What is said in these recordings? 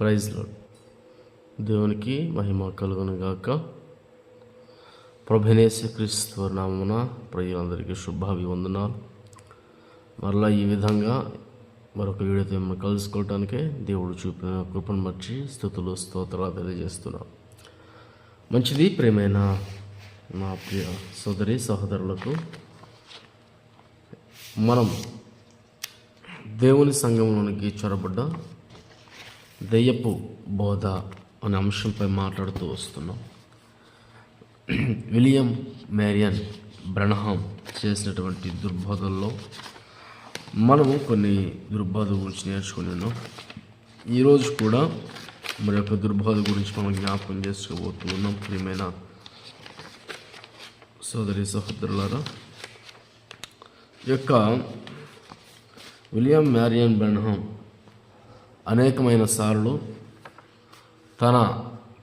ప్రైజ్లో దేవునికి మహిమ కలుగునుగాక. గాక ప్రభునేశ నామమున ప్రజలందరికీ శుభాభివందనాలు. మరలా ఈ విధంగా మరొక వీడియోతో మిమ్మల్ని కలుసుకోవటానికే దేవుడు చూపిన కృపను మర్చి స్థుతులు స్తోత్రాలు తెలియజేస్తున్నాం. మంచిది ప్రేమైన నా ప్రియ సోదరి సహోదరులకు మనం దేవుని సంఘంలోనికి చొరబడ్డ దెయ్యపు బోధ అనే అంశంపై మాట్లాడుతూ వస్తున్నాం. విలియం మేరియన్ బ్రనహాం చేసినటువంటి దుర్బోధల్లో మనము కొన్ని దుర్బోధ గురించి నేర్చుకుని ఉన్నాం ఈరోజు కూడా మరి యొక్క దుర్బోధ గురించి మనం జ్ఞాపకం చేసుకోబోతూ ఉన్నాం ప్రియమైన సోదరి సహోదరులారా ఈ యొక్క విలియం మ్యారియన్ బ్రనహాం అనేకమైన సార్లు తన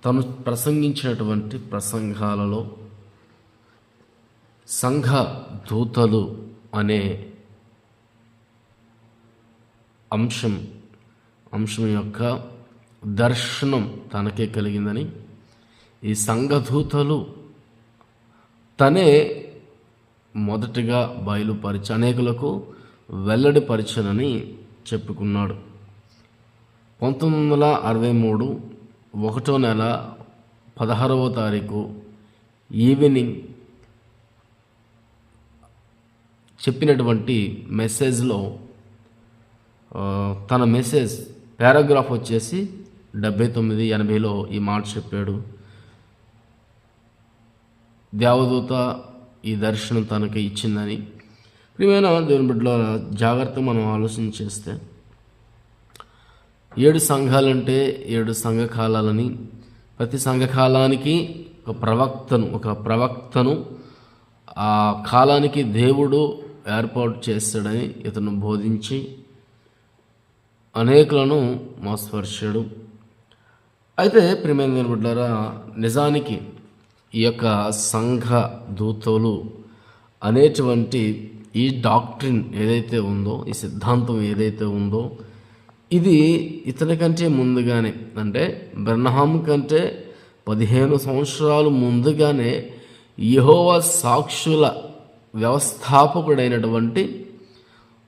తను ప్రసంగించినటువంటి ప్రసంగాలలో సంఘ దూతలు అనే అంశం అంశం యొక్క దర్శనం తనకే కలిగిందని ఈ సంఘదూతలు తనే మొదటిగా బయలుపరిచి అనేకులకు వెల్లడిపరిచనని చెప్పుకున్నాడు. పంతొమ్మిది వందల అరవై మూడు ఒకటో నెల పదహారవ తారీఖు ఈవినింగ్ చెప్పినటువంటి మెసేజ్లో తన మెసేజ్ పారాగ్రాఫ్ వచ్చేసి డెబ్బై తొమ్మిది ఎనభైలో ఈ మాట చెప్పాడు. దేవదూత ఈ దర్శనం తనకి ఇచ్చిందని. ప్రియమైన దేవుని బిడ్డలో జాగ్రత్త మనం ఆలోచన చేస్తే ఏడు సంఘాలంటే ఏడు సంఘకాలాలని. ప్రతి సంఘకాలానికి ఒక ప్రవక్తను ఒక ప్రవక్తను ఆ కాలానికి దేవుడు ఏర్పాటు చేస్తాడని ఇతను బోధించి అనేకులను మోసపరిచాడు. అయితే ప్రియమైన నిలబడ్డారా నిజానికి ఈ యొక్క సంఘ దూతలు అనేటువంటి ఈ డాక్ట్రిన్ ఏదైతే ఉందో ఈ సిద్ధాంతం ఏదైతే ఉందో ఇది ఇతని కంటే ముందుగానే అంటే బ్రహ్మహాం కంటే పదిహేను సంవత్సరాలు ముందుగానే యహోవ సాక్షుల వ్యవస్థాపకుడైనటువంటి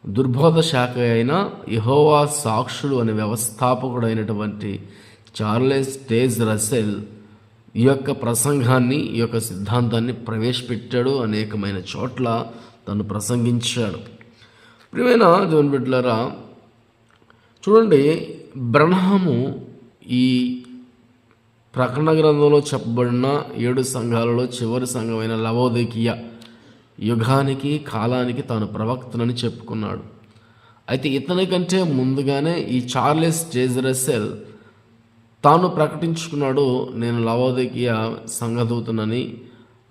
దుర్బోధ శాఖ అయిన యహోవా సాక్షుడు అనే వ్యవస్థాపకుడైనటువంటి చార్లెస్ టేజ్ రసెల్ ఈ యొక్క ప్రసంగాన్ని ఈ యొక్క సిద్ధాంతాన్ని ప్రవేశపెట్టాడు అనేకమైన చోట్ల తను ప్రసంగించాడు. ప్రియమైన జోన్ బిడ్లరా చూడండి బ్రహ్మము ఈ ప్రకటన గ్రంథంలో చెప్పబడిన ఏడు సంఘాలలో చివరి సంఘమైన లవోదకీయ యుగానికి కాలానికి తాను ప్రవక్తనని చెప్పుకున్నాడు. అయితే ఇతని కంటే ముందుగానే ఈ చార్లెస్ జేజరసెల్ తాను ప్రకటించుకున్నాడు నేను లవోదకీయ సంఘదూతనని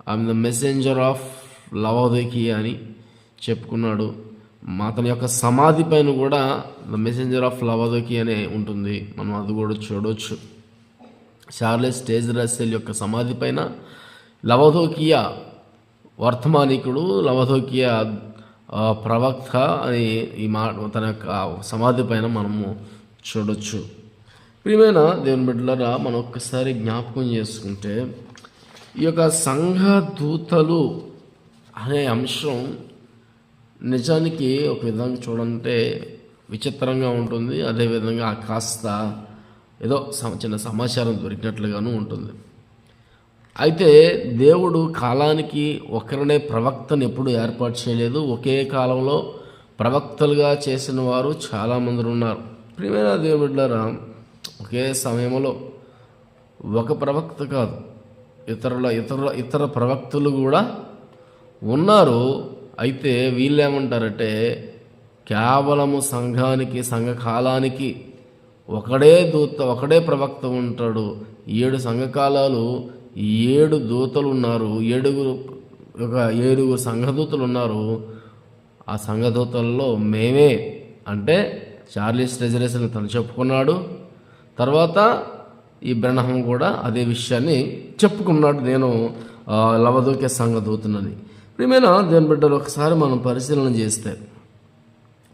I'm the messenger of Laodicea అని చెప్పుకున్నాడు. మా అతని యొక్క సమాధి పైన కూడా ద మెసెంజర్ ఆఫ్ లవోదకీ అనే ఉంటుంది. మనం అది కూడా చూడవచ్చు షార్లెస్ స్టేజ్ రస్సెల్ యొక్క సమాధి పైన లవధోకియా వర్తమానికుడు లవధోకియా ప్రవక్త అని ఈ మా తన యొక్క సమాధి పైన మనము చూడొచ్చు. ప్రియమైన దేవుని బిడ్డలరా మనం ఒక్కసారి జ్ఞాపకం చేసుకుంటే ఈ యొక్క సంఘ దూతలు అనే అంశం నిజానికి ఒక విధంగా చూడంటే విచిత్రంగా ఉంటుంది. అదేవిధంగా కాస్త ఏదో చిన్న సమాచారం దొరికినట్లుగాను ఉంటుంది. అయితే దేవుడు కాలానికి ఒకరినే ప్రవక్తను ఎప్పుడు ఏర్పాటు చేయలేదు. ఒకే కాలంలో ప్రవక్తలుగా చేసిన వారు చాలామంది ఉన్నారు. ప్రియమైన దేవుడు ఒకే సమయంలో ఒక ప్రవక్త కాదు. ఇతరుల ఇతరుల ఇతర ప్రవక్తలు కూడా ఉన్నారు. అయితే వీళ్ళు ఏమంటారంటే కేవలము సంఘానికి సంఘకాలానికి ఒకడే దూత ఒకడే ప్రవక్త ఉంటాడు. ఏడు సంఘకాలాలు ఏడు దూతలు ఉన్నారు ఏడుగురు ఒక ఏడుగురు సంఘదూతలు ఉన్నారు ఆ సంఘదూతల్లో మేమే అంటే చార్లీస్ రెజరేషన్ తను చెప్పుకున్నాడు. తర్వాత ఈ బ్రహ్మం కూడా అదే విషయాన్ని చెప్పుకున్నాడు. నేను లవదూకే సంఘదూతనని. ప్రియమైన దేవుని బిడ్డలు ఒకసారి మనం పరిశీలన చేస్తే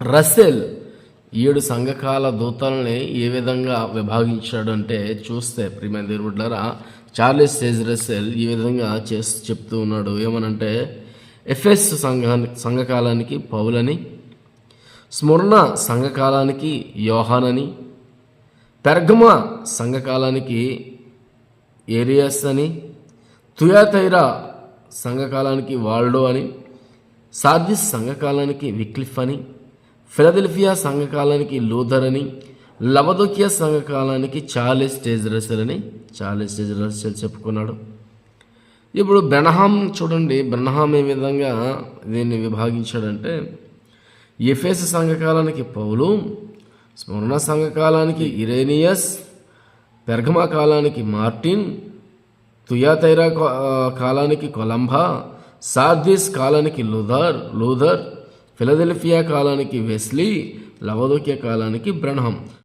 రసెల్ ఏడు సంఘకాల దూతల్ని ఏ విధంగా విభాగించాడు అంటే చూస్తే ప్రియమైన దేవుడ్లరా చార్లెస్ సేజ్ రసెల్ ఈ విధంగా చేస్తూ చెప్తూ ఉన్నాడు. ఏమనంటే ఎఫ్ఎస్ సంఘానికి సంఘకాలానికి పౌలని స్మరణ సంఘకాలానికి యోహానని పెర్గమ సంఘకాలానికి ఏరియాస్ అని తుయాతైరా సంఘకాలానికి వాల్డో అని సార్జిస్ సంఘకాలానికి విక్లిఫ్ అని ఫిలదెల్ఫియా సంఘకాలానికి లూథర్ అని లవదోకియా సంఘకాలానికి చార్లెస్ టేజరసర్ అని చార్లెస్ టేజరసర్ చెప్పుకున్నాడు. ఇప్పుడు బ్రహ్హాం చూడండి బ్రహ్హాం ఏ విధంగా దీన్ని విభాగించాడంటే ఎఫెస్ సంఘకాలానికి పౌలు స్మరణ సంఘకాలానికి ఇరేనియస్ పెర్గమా కాలానికి మార్టిన్ తుయాతైరా కా- కాలానికి కొలంబా సార్దిస్ కాలానికి లూథర్ లూథర్ ఫిలదెల్ఫియా కాలానికి వెస్లీ లవదోకియా కాలానికి బ్రహ్మం